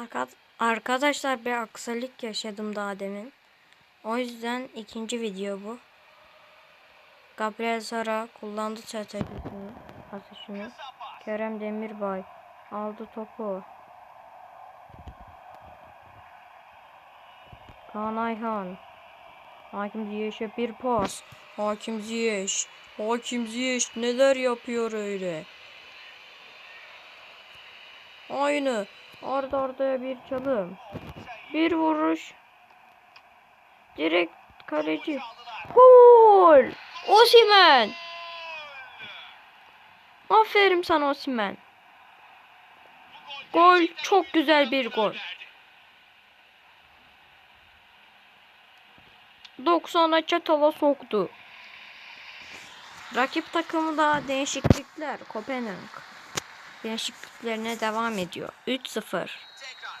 Arka- Arkadaşlar bir aksilik yaşadım daha demin. O yüzden ikinci video bu. Gabriel Sara kullandı çatakını, atışını. Kerem Demirbay aldı topu. Kaan Ayhan. Hakim Ziyech'e bir pas. Hakim Ziyech. Hakim Ziyech neler yapıyor öyle. Aynı. Arda ardaya bir çalım. Bir vuruş. Direkt kaleci. Gol! Osimen. Aferin sana Osimen. Gol çok güzel bir gol. 90'a çatala soktu. Rakip takımı da değişiklikler. Kopenhag. Değişikliklerine devam ediyor. 3-0. Tekrar.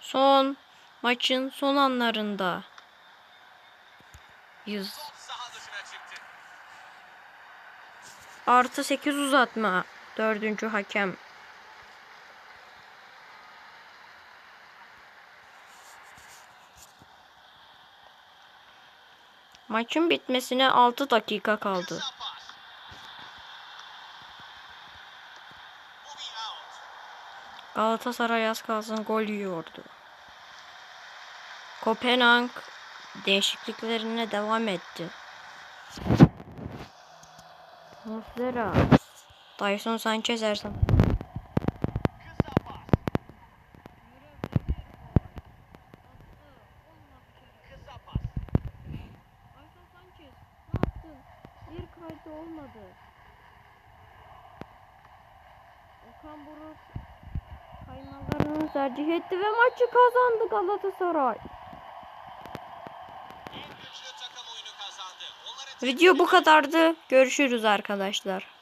Son maçın son anlarında. 100 Top saha dışına çıktı. artı 8 uzatma. Dördüncü hakem. Maçın bitmesine 6 dakika kaldı. Galatasaray az kalsın gol yiyordu. Kopenhag değişikliklerine devam etti. Muslera. Dyson Sanchez Ersan. Kısa pas. Kısa pas. Dyson Sanchez ne yaptın? Kaydı olmadı. Okan Buruk kaymalarını tercih etti ve maçı kazandı Galatasaray. Video bu kadardı. Görüşürüz arkadaşlar.